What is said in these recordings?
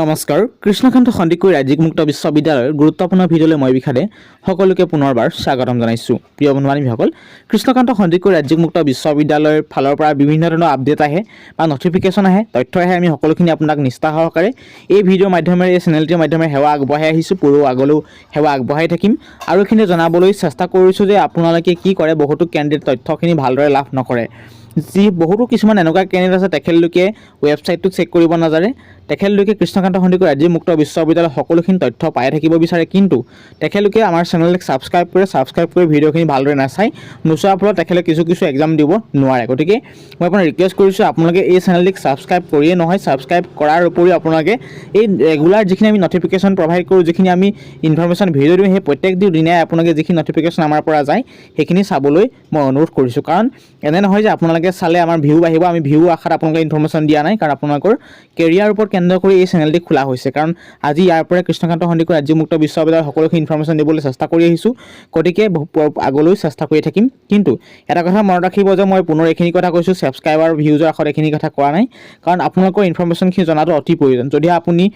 নমস্কাৰ, কৃষ্ণকান্ত সন্দিকৈ ৰাজ্যিক মুক্ত বিশ্ববিদ্যালয়ৰ গুৰুত্বপূৰ্ণ ভিডিঅ'লৈ মই বিখাদে সকলোকে পুনৰবাৰ স্বাগতম জনাইছোঁ। প্ৰিয় বন্ধু বান্ধৱীসকল কৃষ্ণকান্ত সন্দিকৈ ৰাজ্যিক মুক্ত বিশ্ববিদ্যালয়ৰ ফালৰ পৰা বিভিন্ন ধৰণৰ আপডেট আহে বা নটিফিকেশ্যন আহে, তথ্য আহে, আমি সকলোখিনি আপোনাক নিষ্ঠা সহকাৰে এই ভিডিঅ'ৰ মাধ্যমেৰে, এই চেনেলটিৰ মাধ্যমেৰে সেৱা আগবঢ়াই আহিছোঁ পুৰো আগলৈও সেৱা আগবঢ়াই থাকিম। আৰু এইখিনি জনাবলৈ চেষ্টা কৰিছোঁ যে আপোনালোকে কি কৰে, বহুতো কেণ্ডিডেট তথ্যখিনি ভালদৰে লাভ নকৰে। যি বহুতো কিছুমান এনেকুৱা কেণ্ডিডেট আছে, তেখেতলোকে ৱেবছাইটটো চেক কৰিব নাজানে। তেখেতলোকে কৃষ্ণকান্ত সন্দিকৈ ৰাজ্যিক মুক্ত বিশ্ববিদ্যালয়ৰ সকলোখিনি তথ্য পাই থাকিব বিচাৰে। কিন্তু তেখেতলোকে আমাৰ চেনেলটোক ছাবস্ক্ৰাইব কৰে ছাবস্ক্ৰাইব কৰি ভিডিঅ'খিনি ভালদৰে নাচায়, নোচোৱাৰ ফলত তেখেতে কিছু কিছু এক্সাম দিব নোৱাৰে। গতিকে মই আপোনাক ৰিকুৱেষ্ট কৰিছোঁ, আপোনালোকে এই চেনেলটিক ছাবস্ক্ৰাইব কৰিয়ে নহয় ছাবস্ক্ৰাইব কৰাৰ উপৰিও আপোনালোকে এই ৰেগুলাৰ যিখিনি আমি নটিফিকেশ্যন প্ৰভাইড কৰোঁ, যিখিনি আমি ইনফৰমেশ্যন ভিডিঅ' দিওঁ, সেই প্ৰত্যেকটো দিনাই আপোনালোকে যিখিনি নটিফিকেশ্যন আমাৰ পৰা যায়, সেইখিনি চাবলৈ মই অনুৰোধ কৰিছোঁ। কাৰণ এনে নহয় যে আপোনালোকে চালে আমাৰ ভিউ বাঢ়িব, আমি ভিউ আশাত আপোনালোকে ইনফৰমেশ্যন দিয়া নাই, কাৰণ আপোনালোকৰ কেৰিয়াৰ ওপৰত কেন্দ্ৰ কৰি এই চেনেলটি খোলা হৈছে। কাৰণ আজি ইয়াৰ পৰা কৃষ্ণকান্ত সন্দিকৈ ৰাজ্যিক মুক্ত বিশ্ববিদ্যালয়ৰ সকলোখিনি ইনফৰমেশ্যন দিবলৈ চেষ্টা কৰি আহিছোঁ। গতিকে ভ- চেষ্টা কৰি থাকিম। কিন্তু এটা কথা মনত ৰাখিব যে মই পুনৰ এইখিনি কথা কৈছোঁ ছাবস্ক্ৰাইবাৰ ভিউজৰ আশত এইখিনি কথা কোৱা নাই। কাৰণ আপোনালোকৰ ইনফৰমেশ্যনখিনি জনাটো অতি প্ৰয়োজন। যদি আপুনি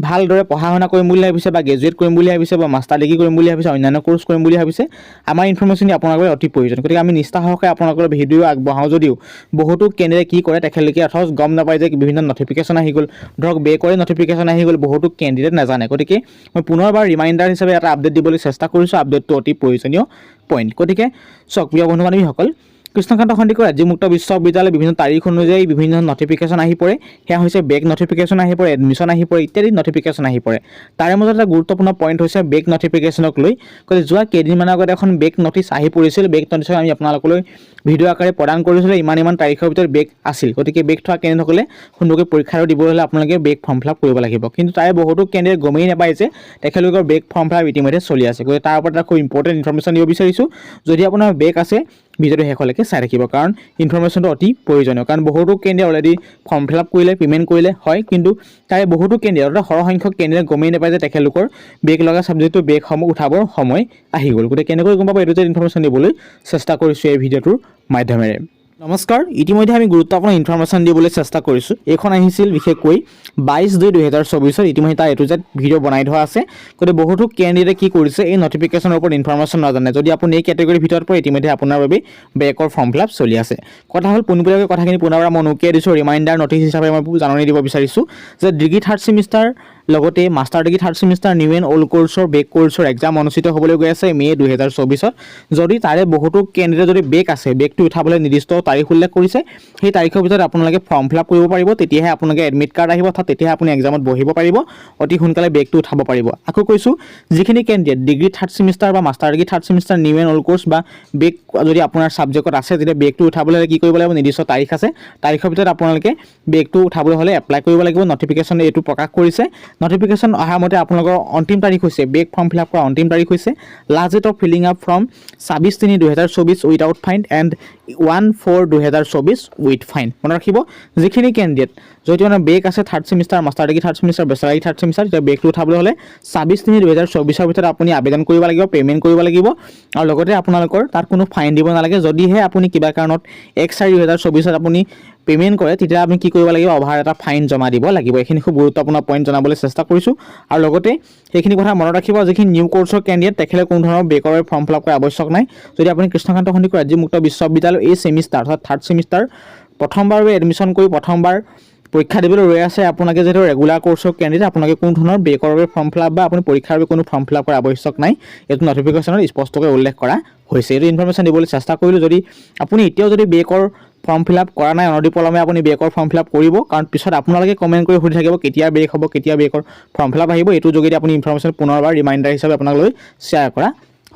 ভালদৰে পঢ়া শুনা কৰিম বুলি ভাবিছে বা গ্ৰেজুৱেট কৰিম বুলি ভাবিছে বা মাষ্টাৰ ডিগ্ৰী কৰিম বুলি ভাবিছে, অন্যান্য কোৰ্চ কৰিম বুলি ভাবিছে, আমাৰ ইনফৰমেশ্যনখিনি আপোনালোকৰ অতি প্ৰয়োজন। গতিকে আমি নিষ্ঠা সহকাৰে আপোনালোকৰ ভিডিঅ' আগবঢ়াওঁ যদিও বহুতো কেন্দ্ৰে কি কৰে, তেখেতলোকে অথচ গম নাপায় যে বিভিন্ন নটিফিকেশ্যন আহি গ'ল। ধৰক বেকৰে নটিফিকেশ্যন আহি গ'ল, বহুতো কেণ্ডিডেট নাজানে। গতিকে মই পুনৰবাৰ ৰিমাইণ্ডাৰ হিচাপে এটা আপডেট দিবলৈ চেষ্টা কৰিছোঁ আপডেটটো অতি প্ৰয়োজনীয় পইণ্ট গতিকে, চাওক, প্ৰিয় বন্ধু বান্ধৱীসকল কৃষ্ণকান্ত সন্দিকৈ ৰাজ্যিক মুক্ত বিশ্ববিদ্যালয় বিভিন্ন তাৰিখ অনুযায়ী বিভিন্ন নটিফিকেশ্যন আহি পৰে। সেয়া হৈছে বেক নটিফিকেশ্যন আহি পৰে এডমিশ্যন আহি পৰে, ইত্যাদি নটিফিকেশ্যন আহি পৰে। তাৰে মাজত এটা গুৰুত্বপূৰ্ণ পইণ্ট হৈছে বেক নটিফিকেশ্যনক লৈ। গতিকে যোৱা কেইদিনমানৰ আগতে এখন বেক নটিচ আহি পৰিছিল। বেক নটিচক আমি আপোনালোকলৈ ভিডিঅ' আকাৰে প্ৰদান কৰিছিলোঁ। ইমান ইমান তাৰিখৰ ভিতৰত বেক আছিল। গতিকে বেক থকা কেন্দ্ৰসকলে সুন্দৰকৈ পৰীক্ষাটো দিবলৈ হ'লে আপোনালোকে বেক ফৰ্ম ফিল আপ কৰিব লাগিব। কিন্তু তাৰে বহুতো কেন্দ্ৰে গমেই নাপায় যে তেখেতলোকৰ বেক ফৰ্ম ফিল আপ ইতিমধ্যে চলি আছে। গতিকে তাৰ ওপৰত এটা খুব ইম্পৰ্টেণ্ট ইনফৰমেশ্যন দিব বিচাৰিছোঁ। যদি আপোনাৰ বেক আছে ভিডিঅ'টো শেষলৈকে চাই থাকিব কাৰণ ইনফৰ্মেশ্যনটো অতি প্ৰয়োজনীয়। কাৰণ বহুতো কেন্দ্ৰে অলৰেডি ফৰ্ম ফিল আপ কৰিলে পে'মেণ্ট কৰিলে, হয়, কিন্তু তাৰে বহুতো কেন্দ্ৰীয় অৰ্থাৎ সৰহসংখ্যক কেন্দ্ৰে গমেই নাপায় যে তেখেতলোকৰ বেগ লগা ছাবজেক্টটো বেগসমূহ উঠাবৰ সময় আহি গ'ল। গতিকে কেনেকৈ গম পাব? এইটো যে ইনফৰমেশ্যন দিবলৈ চেষ্টা কৰিছোঁ এই ভিডিঅ'টোৰ মাধ্যমেৰে। নমস্কাৰ, ইতিমধ্যে আমি গুৰুত্বপূৰ্ণ ইনফৰমেশ্যন দিবলৈ চেষ্টা কৰিছোঁ। এইখন আহিছিল বিশেষকৈ বাইছ দুই দুহেজাৰ চৌবিছত ইতিমধ্যে তাৰ এইটো যে ভিডিঅ' বনাই থোৱা আছে। গতিকে বহুতো কেণ্ডিডেটে কি কৰিছে, এই নটিফিকেশ্যনৰ ওপৰত ইনফৰমেশ্যন নাজানে। যদি আপুনি এই কেটেগৰীৰ ভিতৰত পৰে, ইতিমধ্যে আপোনাৰ বাবে বেকৰ ফৰ্ম ফিল আপ চলি আছে। কথা হ'ল, পোনপটীয়াকৈ কথাখিনি পুনৰবাৰ মই উকিয়াই দিছোঁ। ৰিমাইণ্ডাৰ নটিচ হিচাপে মই জাননী দিব বিচাৰিছোঁ যে ডিগ্ৰী থাৰ্ড ছেমিষ্টাৰ লগতে master degree third semester new and old কৰ্চৰ back কৰ্চৰ এক্সাম অনুষ্ঠিত হ'বলৈ গৈ আছে মে' দুহেজাৰ চৌবিছত। যদি তাৰে বহুতো কেণ্ডিডেট যদি বেক আছে, বেকটো উঠাবলৈ নিৰ্দিষ্ট তাৰিখ উল্লেখ কৰিছে, সেই তাৰিখৰ ভিতৰত আপোনালোকে ফৰ্ম ফিল আপ কৰিব পাৰিব, তেতিয়াহে আপোনালোকে এডমিট কাৰ্ড আহিব, অৰ্থাৎ তেতিয়াহে আপুনি এক্সামত বহিব পাৰিব, অতি সোনকালে বেকটো উঠাব পাৰিব। আকৌ কৈছোঁ, যিখিনি কেণ্ডিডেট ডিগ্ৰী থাৰ্ড ছেমিষ্টাৰ বা master degree third semester new and old course বা বেক যদি আপোনাৰ ছাবজেক্টত আছে, তেতিয়া বেকটো উঠাবলৈ হ'লে কি কৰিব লাগিব, নিৰ্দিষ্ট তাৰিখ আছে। তাৰিখৰ ভিতৰত আপোনালোকে বেকটো উঠাবলৈ হ'লে এপ্লাই কৰিব লাগিব নটিফিকেশ্যন এইটো প্ৰকাশ কৰিছে। নটিফিকেশ্যন অহা মতে আপোনালোকৰ অন্তিম তাৰিখ হৈছে বেক ফৰ্ম ফিল আপ কৰা অন্তিম তাৰিখ হৈছে। Last date of filling up from ছাব্বিছ তিনি দুহেজাৰ চৌবিছ without fine and one four দুহেজাৰ চৌবিছ উইথ ফাইন মনত ৰাখিব, যিখিনি কেণ্ডিডেট যদি মানে বেক আছে third semester master degree third semester bachelor degree third semester তেতিয়া বেকটো উঠাবলৈ হ'লে ছাব্বিছ তিনি দুহেজাৰ চৌবিছৰ ভিতৰত আপুনি আবেদন কৰিব লাগিব পে'মেণ্ট কৰিব লাগিব আৰু লগতে আপোনালোকৰ তাত কোনো ফাইন দিব নালাগে। যদিহে আপুনি কিবা কাৰণত এক চাৰি দুহেজাৰ চৌবিছত আপুনি পে'মেণ্ট কৰে, তেতিয়া আপুনি কি কৰিব লাগিব? অভাৰ এটা ফাইন জমা দিব লাগিব। এইখিনি খুব গুৰুত্বপূৰ্ণ পইণ্ট জনাবলৈ চেষ্টা কৰিছোঁ। আৰু লগতে সেইখিনি কথা মনত ৰাখিব, যিখিনি নিউ কৰ্চৰ কেণ্ডিডেট তেখেতে কোনো ধৰণৰ বেকৰ ফৰ্ম ফিল আপ কৰা আৱশ্যক নাই। যদি আপুনি কৃষ্ণকান্ত সন্দিকৈ ৰাজ্যিক মুক্ত বিশ্ববিদ্যালয় এই ছেমিষ্টাৰ অৰ্থাৎ থাৰ্ড ছেমিষ্টাৰ প্ৰথমবাৰ এডমিশ্যন কৰি প্ৰথমবাৰ পৰীক্ষা দিবলৈ ৰৈ আছে, আপোনালোকে যিহেতু ৰেগুলাৰ কৰ্চৰ কেণ্ডিডেট আপোনালোকে কোনো ধৰণৰ বেকৰ বাবে ফৰ্ম ফিল আপ বা আপুনি পৰীক্ষাৰ বাবে কোনো ফৰ্ম ফিল আপ কৰা আৱশ্যক নাই। এইটো নটিফিকেশ্যনত স্পষ্টকৈ উল্লেখ কৰা হৈছে। এইটো ইনফৰমেশ্যন দিবলৈ চেষ্টা কৰিলোঁ। যদি আপুনি এতিয়াও যদি বেকৰ ফৰ্ম ফিল আপ কৰা নাই অনতি পলমে আপুনি বেকৰ ফৰ্ম ফিল আপ কৰিব, কাৰণ পিছত আপোনালোকে কমেণ্ট কৰি সুধি থাকিব কেতিয়া বেক হ'ব, কেতিয়া বেকৰ ফৰ্ম ফিল আপ আহিব, এইটোৰ যোগেদি আপুনি ইনফৰমেশ্যন পুনৰবাৰ ৰিমাইণ্ডাৰ হিচাপে আপোনালৈ শ্বেয়াৰ কৰা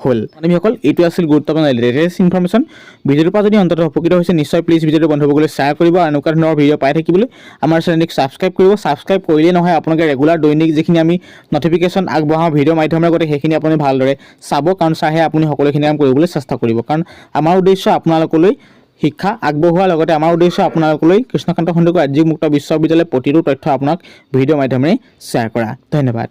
হ'ল। মানুহসকল এইটো আছিল গুৰুত্বপূৰ্ণ লেটেষ্ট ইনফৰমেশ্যন ভিডিঅ'টোৰ পৰা যদি অন্ততঃ উপকৃত হৈছে, নিশ্চয় প্লিজ ভিডিঅ'টো বন্ধুসকলে শ্বেয়াৰ কৰিব আৰু এনেকুৱা ধৰণৰ ভিডিঅ' পাই থাকিবলৈ আমাৰ চেনেলটিক ছাবস্ক্ৰাইব কৰিব। ছাবস্ক্ৰাইব কৰিলেই নহয়, আপোনালোকে ৰেগুলাৰ দৈনিক যিখিনি আমি নটিফিকেশ্যন আগবঢ়াওঁ ভিডিঅ' মাধ্যমেৰে গতিকে সেইখিনি আপুনি ভালদৰে চাব, কাৰণ চাইহে আপুনি সকলোখিনি কাম কৰিবলৈ চেষ্টা কৰিব। কাৰণ আমাৰ উদ্দেশ্য আপোনালোকলৈ শিক্ষা আগবঢ়োৱাৰ লগতে আমাৰ উদ্দেশ্য আপোনালোকলৈ কৃষ্ণকান্ত সন্দিকৈ ৰাজ্যিক মুক্ত বিশ্ববিদ্যালয়ৰ প্ৰতিটো তথ্য আপোনাক ভিডিঅ' মাধ্যমেৰে শ্বেয়াৰ কৰা। ধন্যবাদ।